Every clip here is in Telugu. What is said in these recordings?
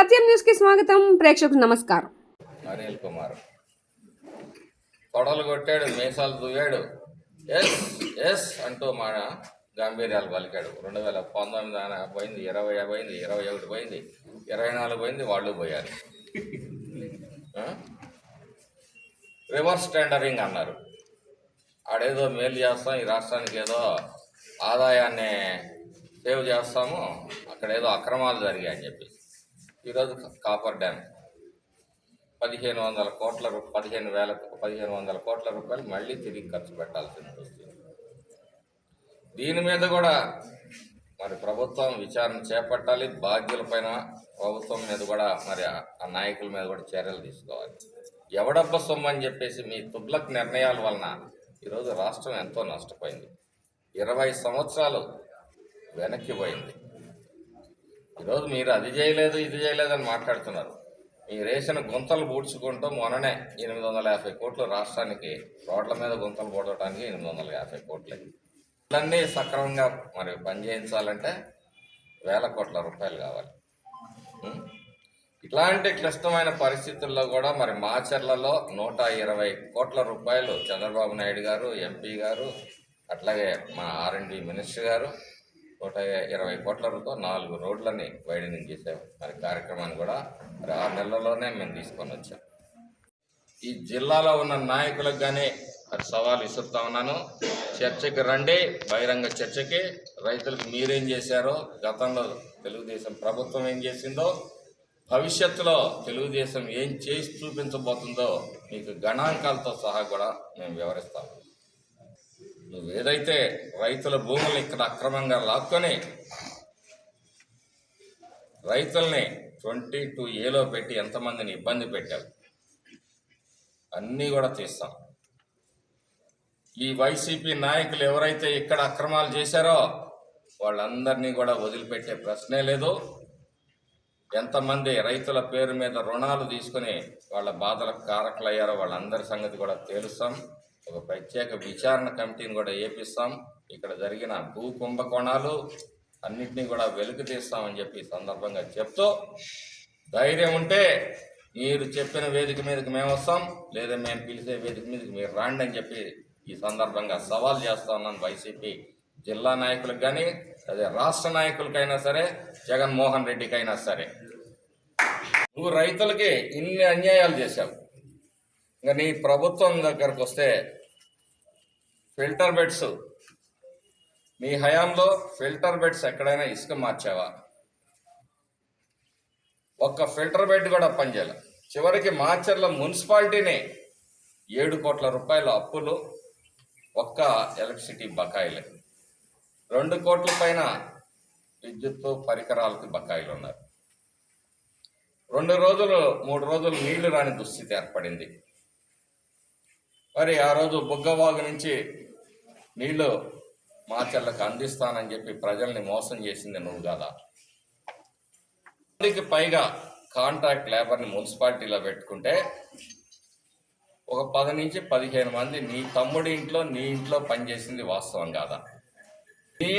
సత్యం న్యూస్కి స్వాగతం. ప్రేక్షకులకు నమస్కారం. అనిల్ కుమార్. కొడలు కొట్టాడు మీసాలు దువ్వాడు. ఎస్ ఎస్ అంటూ మా గాంభీర్యాలు పలికాడు. రెండు వేల పంతొమ్మిది పోయింది ఇరవై పోయింది ఇరవై ఒకటి పోయింది ఇరవై నాలుగు పోయింది వాళ్ళు పోయారు. రివర్స్ టెండరింగ్ అన్నారు. ఆడేదో మేలు చేస్తాం ఈ రాష్ట్రానికి ఏదో ఆదాయాన్ని సేవ్ చేస్తాము అక్కడ ఏదో అక్రమాలు జరిగాయని చెప్పి ఈరోజు కాపర్ డ్యామ్ పదిహేను వందల కోట్ల రూ పదిహేను వేల పదిహేను వందల కోట్ల రూపాయలు మళ్ళీ తిరిగి ఖర్చు పెట్టాల్సి వస్తుంది. దీని మీద కూడా మరి ప్రభుత్వం విచారణ చేపట్టాలి. బాధ్యులపైన ప్రభుత్వం మీద కూడా మరి ఆ- నాయకుల మీద కూడా చర్యలు తీసుకోవాలి. ఎవడబ్బ సొమ్ము అని చెప్పేసి మీ తుబ్లక్ నిర్ణయాల వలన ఈరోజు రాష్ట్రం ఎంతో నష్టపోయింది. ఇరవై సంవత్సరాలు వెనక్కి పోయింది. ఈరోజు మీరు అది చేయలేదు ఇది చేయలేదు అని మాట్లాడుతున్నారు. మీరు వేసిన గుంతలు పూడ్చుకుంటూ మొన్ననే ఎనిమిది వందల యాభై కోట్లు రాష్ట్రానికి రోడ్ల మీద గుంతలు పూడటానికి ఎనిమిది వందల యాభై కోట్లు. ఇవన్నీ సక్రమంగా మరి పనిచేయించాలంటే వేల కోట్ల రూపాయలు కావాలి. ఇట్లాంటి క్లిష్టమైన పరిస్థితుల్లో కూడా మరి మాచర్లలో నూట ఇరవై కోట్ల రూపాయలు చంద్రబాబు నాయుడు గారు ఎంపీ గారు అట్లాగే మా ఆర్ఎండ్బి మినిస్టర్ గారు నూట ఇరవై కోట్ల నాలుగు రోడ్లని వైడనింగ్ చేసాము మరి కార్యక్రమాన్ని కూడా మరి ఆరు నెలల్లోనే మేము తీసుకొని వచ్చాం. ఈ జిల్లాలో ఉన్న నాయకులకు కానీ అది సవాల్ ఇస్తుతా ఉన్నాను. చర్చకి రండి బహిరంగ చర్చకి. రైతులకు మీరేం చేశారో గతంలో తెలుగుదేశం ప్రభుత్వం ఏం చేసిందో భవిష్యత్తులో తెలుగుదేశం ఏం చేసి చూపించబోతుందో మీకు గణాంకాలతో సహా కూడా మేము వివరిస్తాము. నువ్వు ఏదైతే రైతుల భూముల్ని ఇక్కడ అక్రమంగా లాక్కొని రైతుల్ని ట్వంటీ టూ ఏలో పెట్టి ఎంతమందిని ఇబ్బంది పెట్టావు? అన్నీ కూడా తీస్తాం. ఈ వైసీపీ నాయకులు ఎవరైతే ఇక్కడ అక్రమాలు చేశారో వాళ్ళందరినీ కూడా వదిలిపెట్టే ప్రశ్నే లేదు. ఎంతమంది రైతుల పేరు మీద రుణాలు తీసుకుని వాళ్ళ బాధలకు కారకులయ్యారో వాళ్ళందరి సంగతి కూడా తేలుస్తాం. ఒక ప్రత్యేక విచారణ కమిటీని కూడా ఏపిస్తాం. ఇక్కడ జరిగిన భూ కుంభకోణాలు అన్నింటినీ కూడా వెలుగు తీస్తామని చెప్పి సందర్భంగా చెప్తూ ధైర్యం ఉంటే మీరు చెప్పిన వేదిక మీదకి మేము వస్తాం. లేదా మేము పిలిచే వేదిక మీదకి మీరు రాండి అని చెప్పి ఈ సందర్భంగా సవాల్ చేస్తా ఉన్నాను వైసీపీ జిల్లా నాయకులకు కానీ అదే రాష్ట్ర నాయకులకైనా సరే జగన్మోహన్ రెడ్డికైనా సరే. నువ్వు రైతులకి ఇన్ని అన్యాయాలు చేశావు. ఇంకా నీ ప్రభుత్వం దగ్గరకు వస్తే ఫిల్టర్ బెడ్స్. మీ హయాంలో ఫిల్టర్ బెడ్స్ ఎక్కడైనా ఇసుక మార్చావా? ఒక్క ఫిల్టర్ బెడ్ కూడా పనిచేయాలి. చివరికి మాచర్ల మున్సిపాలిటీనే ఏడు కోట్ల రూపాయల అప్పులు ఒక్క ఎలక్ట్రిసిటీ బకాయిలే. రెండు కోట్ల పైన విద్యుత్ పరికరాలకు బకాయిలు ఉన్నారు రెండు రోజులు మూడు రోజులు నీళ్ళు రాని దుస్థితి ఏర్పడింది. మరి ఆ రోజు బుగ్గవాగు నుంచి నీళ్ళు మాచర్లకు అందిస్తానని చెప్పి ప్రజల్ని మోసం చేసింది నువ్వు కదా. మందికి పైగా కాంట్రాక్ట్ లేబర్ని మున్సిపాలిటీలో పెట్టుకుంటే ఒక పది నుంచి పదిహేను మంది నీ తమ్ముడి ఇంట్లో నీ ఇంట్లో పనిచేసింది వాస్తవం కాదా? నీ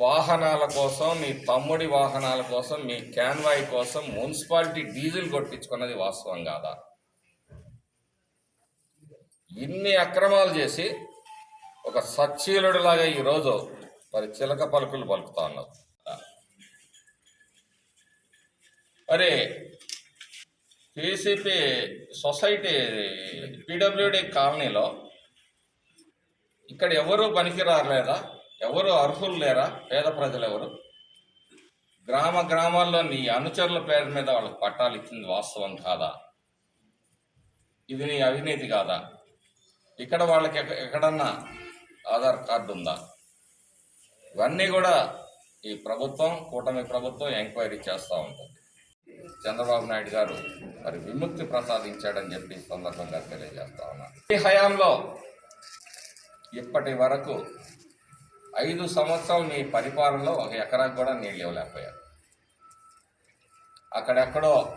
వాహనాల కోసం నీ తమ్ముడి వాహనాల కోసం మీ క్యాన్వాయ్ కోసం మున్సిపాలిటీ డీజిల్ కొట్టించుకున్నది వాస్తవం కాదా? ఇన్ని అక్రమాలు చేసి ఒక సచ్చీలుడిలాగా ఈరోజు మరి చిలక పలుకులు పలుకుతా ఉన్నావు. మరి టీసీపీ సొసైటీ పీడబ్ల్యూడి కాలనీలో ఇక్కడ ఎవరు పనికిరారలేదా ఎవరు అర్హులు లేరా? పేద ప్రజలు ఎవరు? గ్రామ గ్రామాల్లో నీ అనుచరుల పేరు మీద వాళ్ళకి పట్టాలు ఇచ్చింది వాస్తవం కాదా? ఇది నీ అవినీతి కాదా? ఇక్కడ వాళ్ళకి ఎక్కడన్నా ఆధార్ కార్డు ఉందా? ఇవన్నీ కూడా ఈ ప్రభుత్వం కూటమి ప్రభుత్వం ఎంక్వైరీ చేస్తూ ఉంటుంది. చంద్రబాబు నాయుడు గారు మరి విముక్తి ప్రసాదించాడని చెప్పి సందర్భంగా తెలియజేస్తా ఉన్నాను ఈ హయాంలో ఇప్పటి వరకు ఐదు సంవత్సరాలు మీ పరిపాలనలో ఒక ఎకరాకు కూడా నీళ్ళు ఇవ్వలేకపోయారు. అక్కడెక్కడో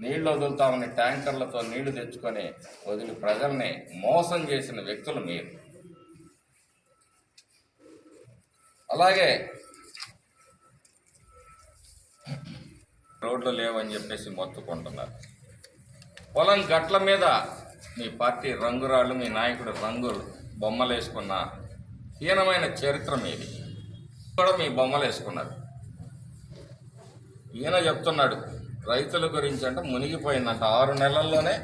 నీళ్ళు వదులుతామని ట్యాంకర్లతో నీళ్ళు తెచ్చుకొని వదిలి ప్రజల్ని మోసం చేసిన వ్యక్తులు మీరు. అలాగే. రోడ్లు లేవని చెప్పేసి మొత్తుకుంటున్నారు. పొలం గట్ల మీద మీ పార్టీ రంగురాళ్ళు మీ నాయకుడు రంగులు బొమ్మలు వేసుకున్న హీనమైన చరిత్ర మీది. కూడా మీ బొమ్మలు వేసుకున్నారు ఈయన చెప్తున్నాడు రైతుల గురించి అంటే మునిగిపోయిందంట. ఆరు నెలల్లోనే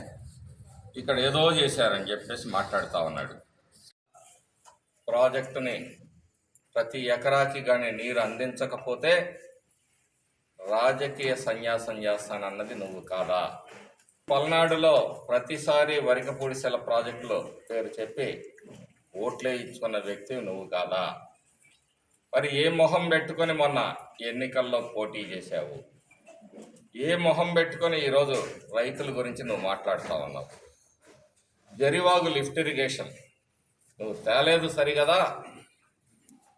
ఇక్కడ ఏదో చేశారని చెప్పేసి మాట్లాడుతూ ఉన్నాడు. ప్రాజెక్టుని ప్రతి ఎకరాకి కానీ నీరు అందించకపోతే రాజకీయ సన్యాసం చేస్తానన్నది నువ్వు కాదా? పల్నాడులో ప్రతిసారి వరికపూడిసెల ప్రాజెక్టులో పేరు చెప్పి ఓట్లే ఇచ్చుకున్న వ్యక్తి నువ్వు కాదా? మరి ఏ మొహం పెట్టుకొని మొన్న ఎన్నికల్లో పోటీ చేశావు? ఏ మొహం పెట్టుకొని ఈరోజు రైతుల గురించి నువ్వు మాట్లాడుతా ఉన్నావు? జరివాగు లిఫ్ట్ ఇరిగేషన్. నువ్వు తేలేదు సరిగదా?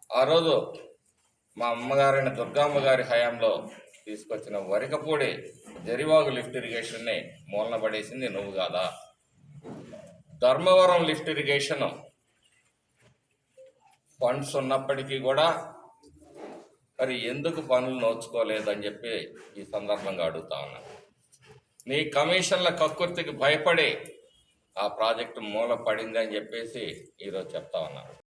ఆ రోజు మా అమ్మగారైన దుర్గామ్మ గారి హయాంలో తీసుకొచ్చిన వరికపూడి జరివాగు లిఫ్ట్ ఇరిగేషన్ని మూలన పడేసింది నువ్వు కాదా? ధర్మవరం లిఫ్ట్ ఇరిగేషన్ ఫండ్స్ ఉన్నప్పటికీ కూడా మరి ఎందుకు పనులు నోచుకోలేదని చెప్పి ఈ సందర్భంగా అడుగుతా ఉన్నా. నీ కమిషన్ల కక్కుర్తికి భయపడి ఆ ప్రాజెక్టు మూల పడింది అని చెప్పేసి ఈరోజు చెప్తా ఉన్నారు